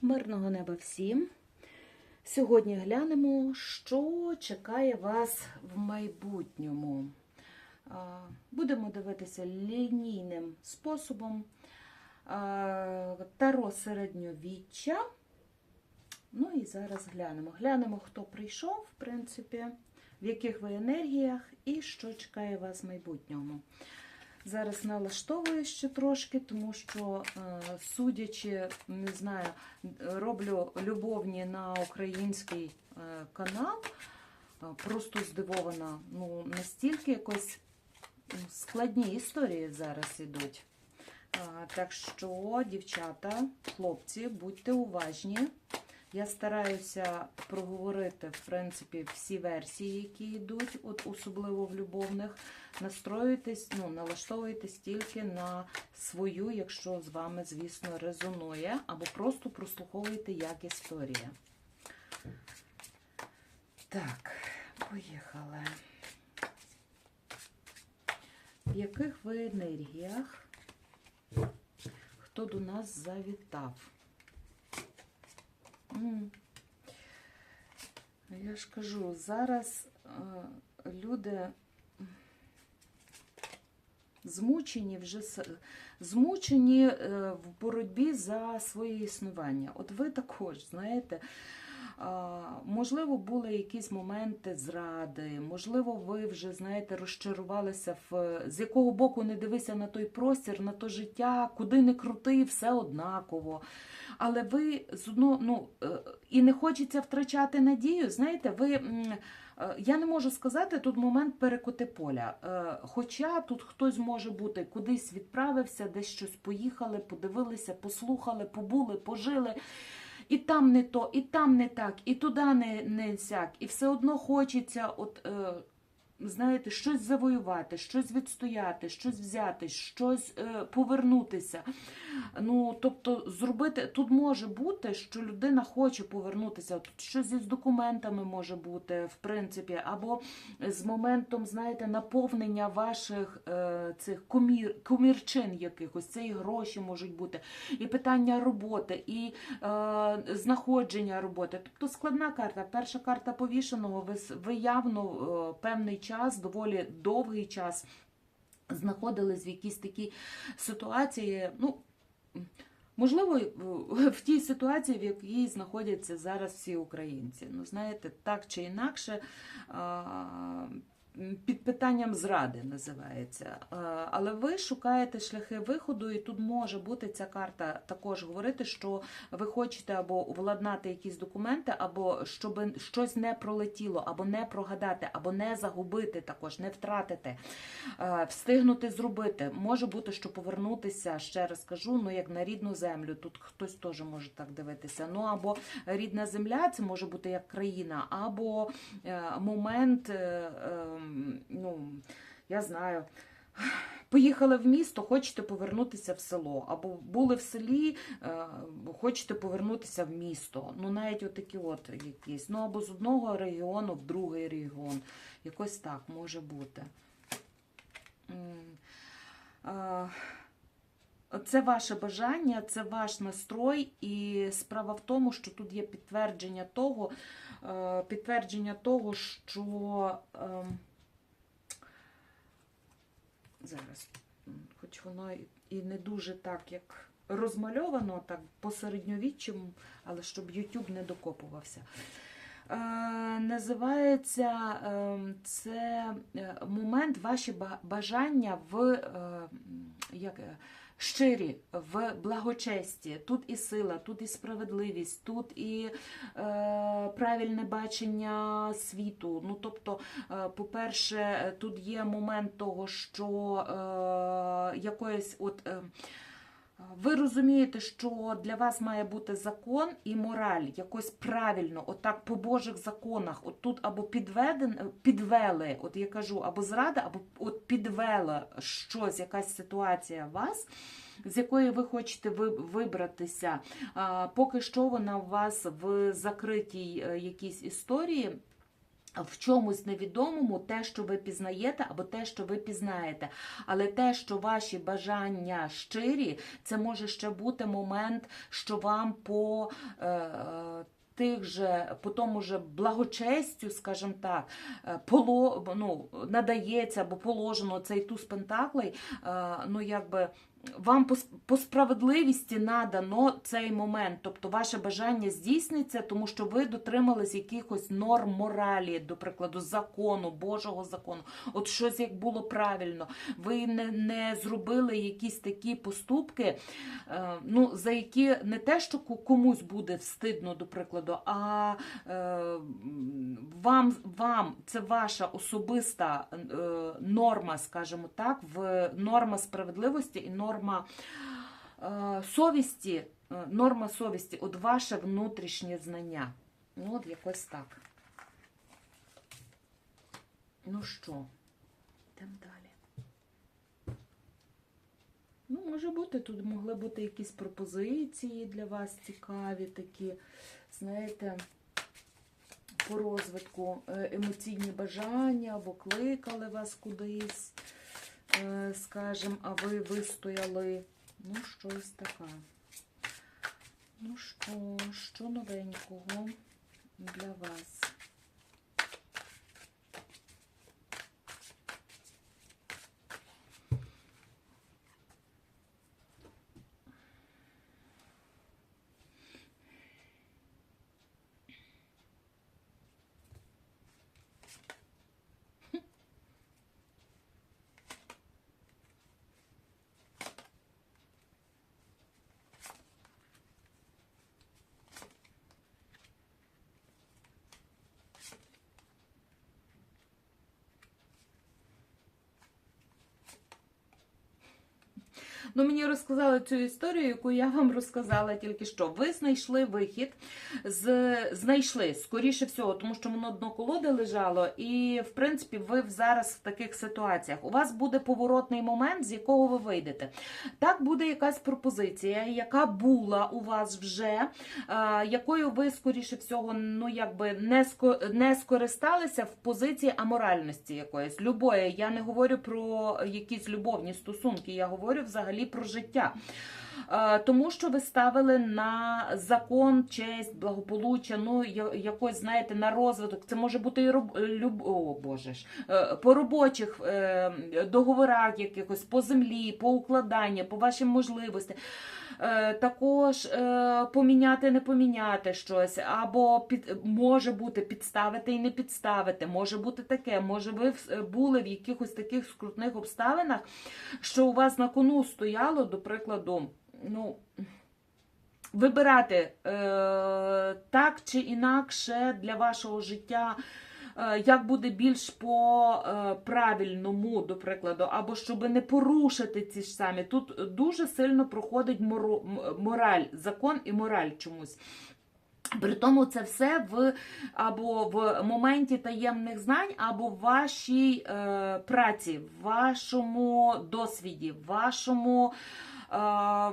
Мирного неба всім. Сьогодні глянемо, що чекає вас в майбутньому. Будемо дивитися лінійним способом таро середньовіччя. Ну і зараз глянемо. Глянемо, хто прийшов, в принципі, в яких ви енергіях і що чекає вас в майбутньому. Зараз налаштовую ще трошки, тому що, е, судячи, не знаю, роблю любовні на український е, канал. Е, Просто здивована. Ну, настільки якось складні історії зараз ідуть. Так що, дівчата, хлопці, будьте уважні. Я стараюся проговорити, в принципі, всі версії, які йдуть, от особливо в любовних. Настроюйтесь, ну, налаштовуйтесь тільки на свою, якщо з вами, звісно, резонує, або просто прослуховуйте як історія. Так, поїхали. В яких ви енергіях? Хто до нас завітав? Я ж кажу, зараз е, люди змучені вже змучені е, в боротьбі за своє існування. От ви також, знаєте. Можливо, були якісь моменти зради, можливо, ви вже знаєте, розчарувалися в з якого боку не дивися на той простір, на то життя, куди не крути, все однаково. Але ви ну е, і не хочеться втрачати надію. Знаєте, ви е, я не можу сказати тут момент перекоти поля. Е, Хоча тут хтось може бути кудись відправився, десь щось поїхали, подивилися, послухали, побули, пожили. І там не то, і там не так, і туди не, не сяк. І все одно хочеться, от, е, знаєте, щось завоювати, щось відстояти, щось взяти, щось е, повернутися. Ну, тобто, зробити тут може бути, що людина хоче повернутися. Тут щось із документами може бути, в принципі, або з моментом, знаєте, наповнення ваших е, цих комір, комірчин якихось. Це і гроші можуть бути, і питання роботи, і е, знаходження роботи. Тобто складна карта. Перша карта повішеного, ви, ви явно е, певний час, доволі довгий час знаходились в якійсь такій ситуації. Ну, Можливо, в- тій ситуації, в якій знаходяться зараз всі українці. Ну, знаєте, так чи інакше, під питанням зради називається. Але ви шукаєте шляхи виходу, і тут може бути ця карта також говорити, що ви хочете або владнати якісь документи, або щоб щось не пролетіло, або не прогадати, або не загубити також, не втратити е, встигнути зробити. Може бути, що повернутися, ще раз кажу, ну як на рідну землю. Тут хтось теж може так дивитися. Ну або рідна земля, це може бути як країна, або е, момент, е, ну я знаю. Поїхали в місто, хочете повернутися в село, або були в селі, е, хочете повернутися в місто. Ну, навіть отакі от якісь. Ну, або з одного регіону в другий регіон. Якось так може бути. Це ваше бажання, це ваш настрой, і справа в тому, що тут є підтвердження того, е, підтвердження того, що ем, зараз, хоч воно і- не дуже так, як розмальовано, так по середньовіччям, але щоб YouTube не докопувався. Е, називається е, це е, момент ваші бажання в е, як, е, щирі, в благочесті. Тут і сила, тут і справедливість, тут і е, правильне бачення світу. Ну, тобто, е, по-перше, тут є момент того, що е, якоїсь от. Е, ви розумієте, що для вас має бути закон і мораль, якось правильно, отак по Божих законах. От тут або підведен, підвели, от я кажу, або зрада, або от підвела щось, якась ситуація вас, з якої ви хочете ви- вибратися. Поки що вона у вас в закритій е, якійсь історії. В чомусь невідомому те, що ви пізнаєте, або те, що ви пізнаєте. Але те, що ваші бажання щирі, це може ще бути момент, що вам по. Е, Тих же по тому же благочестю, скажімо так, е, поло, ну, надається або положено цей туз пентаклей, е, ну якби вам по, справедливості надано цей момент, тобто ваше бажання здійсниться, тому що ви дотримались якихось норм моралі, до прикладу, закону, Божого закону, от щось як було правильно. Ви не, не зробили якісь такі поступки, е, ну, за які не те, що комусь буде встидно, до прикладу, а е, вам, вам це ваша особиста е, норма, скажімо так, в норма справедливості і норма е, совісті, е, норма совісті, от ваше внутрішнє знання. Ну, от якось так. Ну що, йдемо далі. Ну, може бути, тут могли бути якісь пропозиції для вас цікаві, такі, знаєте, по розвитку е, емоційні бажання або кликали вас кудись, е, скажем, а ви вистояли. Ну, щось таке. Ну що, що новенького для вас? Ну, мені розказали цю історію, яку я вам розказала тільки що. Ви знайшли вихід, з... знайшли, скоріше всього, тому що воно дно колоди лежало, і, в принципі, ви зараз в таких ситуаціях. У вас буде поворотний момент, з якого ви вийдете. Так буде якась пропозиція, яка була у вас вже, е, якою ви, скоріше всього, ну, якби не, ско... не скористалися в позиції аморальності якоїсь. Любої. Я не говорю про якісь любовні стосунки, я говорю взагалі про життя. Е, Тому що ви ставили на закон, честь, благополуччя, ну якось, знаєте, на розвиток. Це може бути і роб... люб... О, Боже ж, е, по робочих е, договорах якихось, по землі, по укладанню, по вашим можливостям. Е, Також е, поміняти, не поміняти щось, або під може бути підставити і не підставити. Може бути таке. Може, ви були в якихось таких скрутних обставинах, що у вас на кону стояло, до прикладу, ну. Вибирати е, так чи інакше для вашого життя, як буде більш по е, до прикладу, або щоб не порушити ці ж самі. Тут дуже сильно проходить мораль, закон і мораль чомусь. При тому це все в або в моменті таємних знань, або в вашій е, праці, в вашому досвіді, в вашому. Е,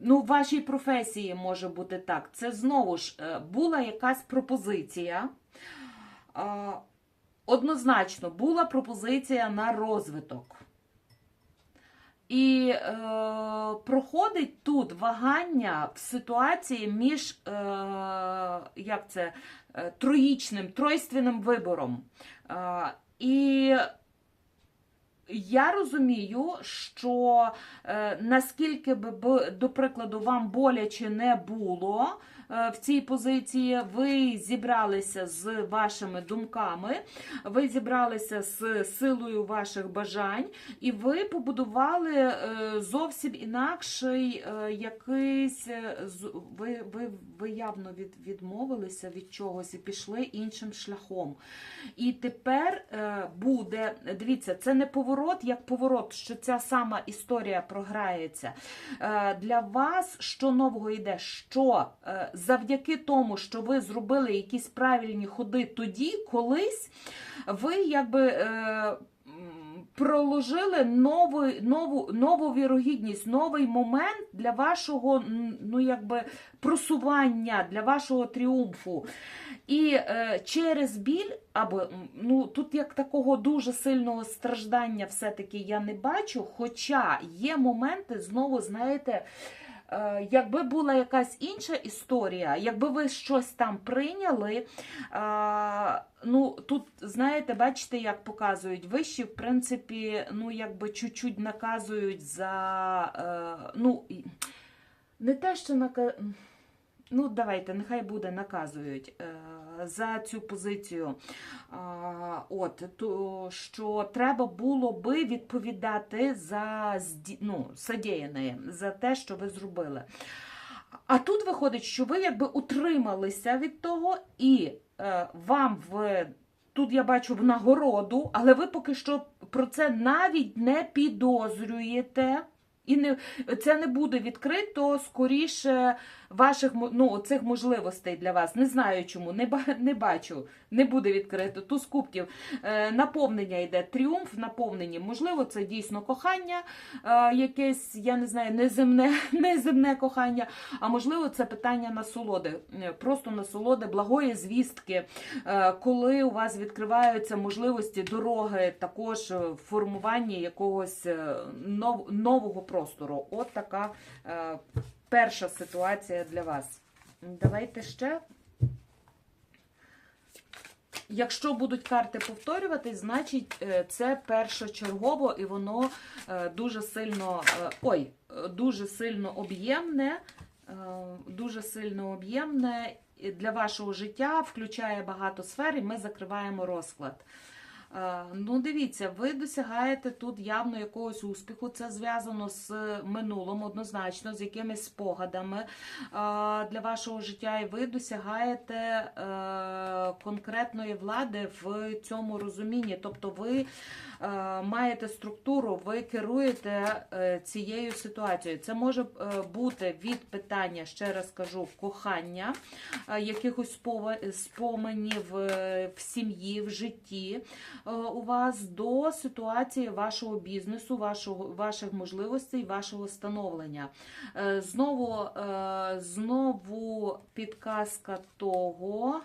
Ну, в вашій професії може бути так. Це знову ж е, була якась пропозиція. Однозначно, була пропозиція на розвиток. І е, проходить тут вагання в ситуації між е, як це, е, троїчним, тройственним вибором. Е, і я розумію, що е, наскільки би, до прикладу, вам боляче не було в цій позиції, ви зібралися з вашими думками, ви зібралися з силою ваших бажань, і ви побудували е, зовсім інакший е, якийсь. е, Ви, ви, ви явно від, відмовилися від чогось і пішли іншим шляхом. І тепер е, буде, дивіться, це не поворот як поворот, що ця сама історія програється. Е, Для вас що нового йде? Що е, завдяки тому, що ви зробили якісь правильні ходи тоді, колись, ви якби. е, проложили нову, нову, нову вірогідність, новий момент для вашого ну, якби, просування, для вашого тріумфу. І е, через біль, або ну тут як такого дуже сильного страждання все-таки я не бачу. Хоча є моменти, знову знаєте, якби була якась інша історія, якби ви щось там прийняли. Е, ну тут, знаєте, бачите, як показують вищі, в принципі, ну якби чуть-чуть наказують за. Е, ну, не те, що нака... Ну, давайте, нехай буде наказують е, за цю позицію. А, от, то, що треба було би відповідати за ну, содіяне, за те, що ви зробили. А тут виходить, що ви якби утрималися від того, і е, вам в. Тут я бачу в нагороду, але ви поки що про це навіть не підозрюєте. І не, це не буде відкрито скоріше ваших ну, цих можливостей для вас. Не знаю чому, не, не бачу, не буде відкрито. Туз кубків е, наповнення йде, тріумф наповнені. Можливо, це дійсно кохання, е, якесь, я не знаю, неземне, неземне кохання, а можливо, це питання насолоди, е, просто насолоди, благої звістки, е, коли у вас відкриваються можливості дороги, також е, в формуванні якогось е, нов, нового простору. От така е, перша ситуація для вас. Давайте ще. Якщо будуть карти повторюватись, значить е, це першочергово і воно е, дуже сильно е, ой, дуже сильно об'ємне, дуже сильно об'ємне для вашого життя, включає багато сфер, і ми закриваємо розклад. Е, Ну, дивіться, ви досягаєте тут явно якогось успіху. Це зв'язано з минулим, однозначно, з якимись спогадами е, для вашого життя, і ви досягаєте е, конкретної влади в цьому розумінні. Тобто ви маєте структуру, ви керуєте цією ситуацією. Це може бути від питання, ще раз кажу, кохання, якихось споменів в сім'ї, в житті у вас до ситуації вашого бізнесу, вашого, ваших можливостей, вашого становлення. Е, Знову, е, знову підказка того.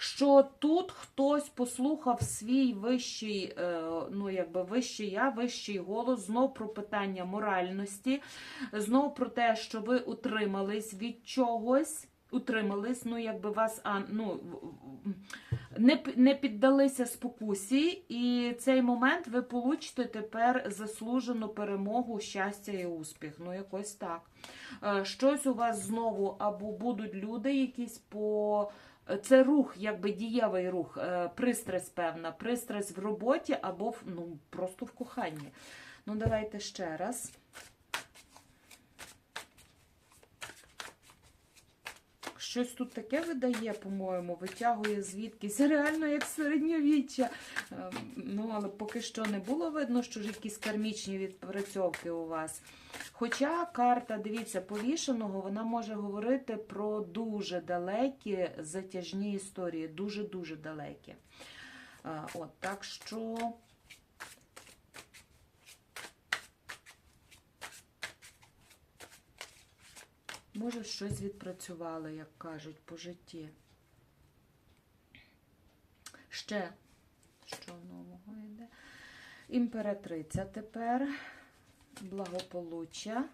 Що тут хтось послухав свій вищий, е, ну якби вищий я, вищий голос, знов про питання моральності, знов про те, що ви утримались від чогось, утримались, ну якби вас а, ну, не, не піддалися спокусі, і цей момент ви получите тепер заслужену перемогу, щастя і успіх. Ну, якось так. Е, Щось у вас знову або будуть люди якісь по. Це рух, якби дієвий рух, е, пристрасть певна, пристрасть в роботі або в, ну, просто в коханні. Ну, давайте ще раз. Щось тут таке видає, по-моєму, витягує звідкись. Реально як середньовіччя. Ем, Ну, але поки що не було видно, що ж якісь кармічні відпрацьовки у вас. Хоча карта, дивіться, повішеного, вона може говорити про дуже далекі затяжні історії, дуже-дуже далекі. От, так що. Може, щось відпрацювали, як кажуть, по житті. Ще, що нового йде? Імператриця тепер. Благополуччя.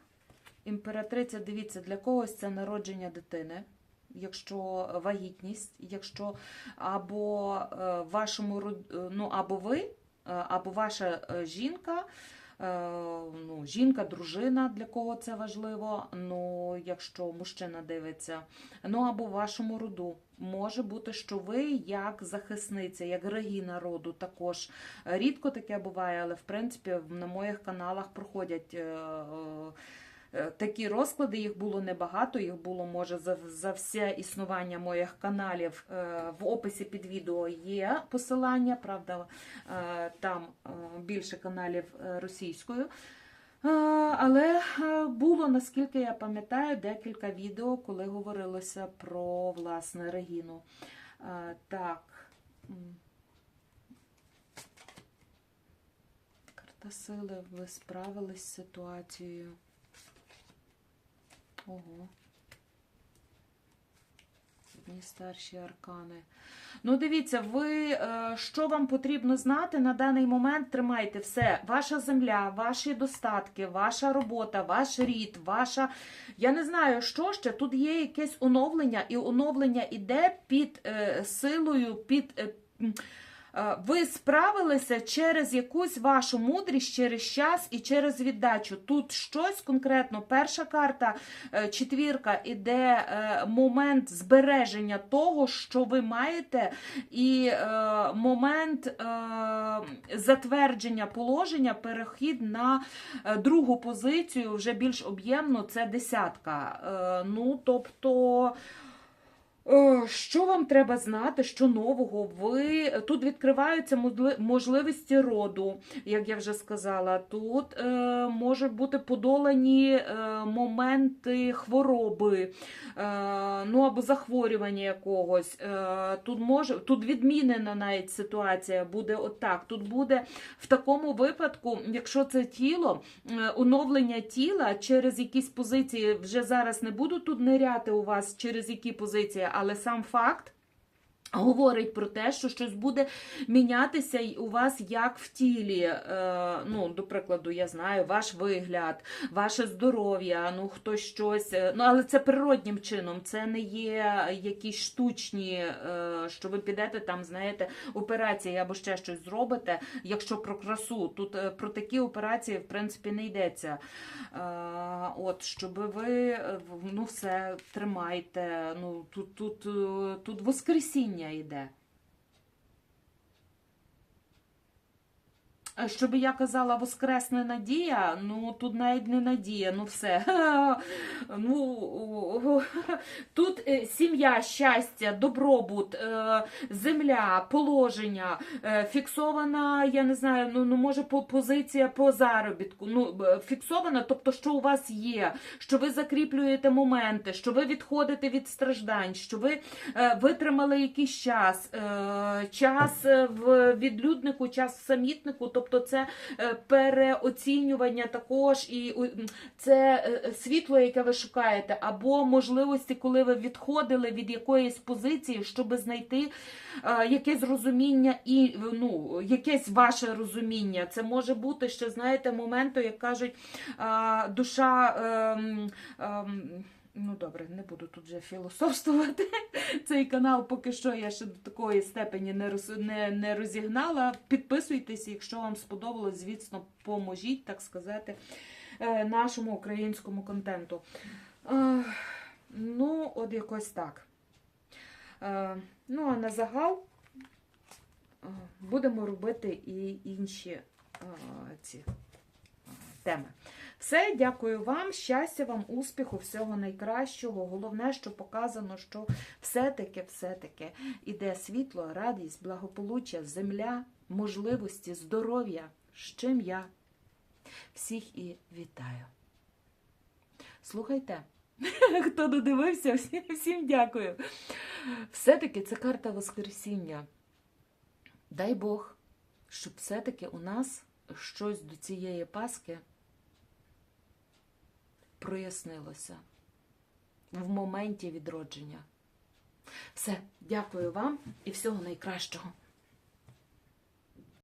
Імператриця, дивіться, для когось це народження дитини. Якщо вагітність, якщо або е, вашому ну, або ви, е, або ваша е, жінка, ну, жінка, дружина, для кого це важливо, ну, якщо мужчина дивиться, ну або в вашому роду. Може бути, що ви як захисниця, як регіна роду також. Рідко таке буває, але в принципі на моїх каналах проходять. Е, Такі розклади, їх було небагато, їх було, може, за, за все існування моїх каналів. Е, В описі під відео є посилання, правда, е, там більше каналів російською. Але було, наскільки я пам'ятаю, декілька відео, коли говорилося про власне Регіну. Так, Карта сили, ви справились з ситуацією. Ого. Одні старші аркани. Ну, дивіться, ви е, що вам потрібно знати на даний момент? Тримайте все. Ваша земля, ваші достатки, ваша робота, ваш рід, ваша. Я не знаю, що ще. Тут є якесь оновлення, і оновлення іде під е, силою, під. Е, ви справилися через якусь вашу мудрість, через час і через віддачу. Тут щось конкретно. Перша карта, е, четвірка, іде е, момент збереження того, що ви маєте, і момент затвердження положення, перехід на другу позицію, вже більш об'ємно, це десятка. Ну, тобто. Е, Що вам треба знати, що нового? Ви тут відкриваються можли- можливості роду, як я вже сказала. Тут е, можуть бути подолані е, моменти хвороби, е, ну або захворювання якогось. Е, тут може тут відмінена навіть ситуація буде отак. Тут буде в такому випадку, якщо це тіло, е, оновлення тіла через якісь позиції вже зараз не буду тут ниряти у вас через які позиції, але сам факт. Говорить про те, що щось буде мінятися у вас як в тілі. Е, ну, до прикладу, я знаю, ваш вигляд, ваше здоров'я, ну хтось щось. е, Ну, але це природнім чином, це не є якісь штучні, е, що ви підете там, знаєте, операції або ще щось зробите. Якщо про красу, тут про такі операції, в принципі, не йдеться. От, щоб ви ну, все тримайте. Ну, тут, тут, тут воскресіння йде. А Щоб я казала воскресне надія, ну тут навіть не надія, ну все. Ну, тут е, сім'я, щастя, добробут, е, земля, положення, е, фіксована, я не знаю, ну, ну може позиція по заробітку. Ну, фіксована, тобто, що у вас є, що ви закріплюєте моменти, що ви відходите від страждань, що ви е, витримали якийсь час, е, час е, в відлюднику, час в самітнику, тобто це е, переоцінювання також, і це е, світло, яке ви шукаєте, або можливості, коли ви відходили від якоїсь позиції, щоб знайти е, якесь розуміння і ну, якесь ваше розуміння. Це може бути ще, знаєте, моменту, як кажуть, е, душа. Ну добре, не буду тут вже філософствувати. Цей канал поки що я ще до такої степені не, роз, не, не розігнала. Підписуйтесь, якщо вам сподобалось, звісно, поможіть, так сказати, е, нашому українському контенту. Е, Ну, от якось так. Е, Ну, а на загал будемо робити і інші ці теми. Все, дякую вам, щастя вам, успіху, всього найкращого. Головне, що показано, що все-таки, все-таки іде світло, радість, благополуччя, земля, можливості, здоров'я, з чим я всіх і вітаю. Слухайте, хто додивився, всім, всім дякую. Все-таки це карта Воскресіння. Дай Бог, щоб все-таки у нас щось до цієї Пасхи прояснилося в моменті відродження. Все, дякую вам і всього найкращого.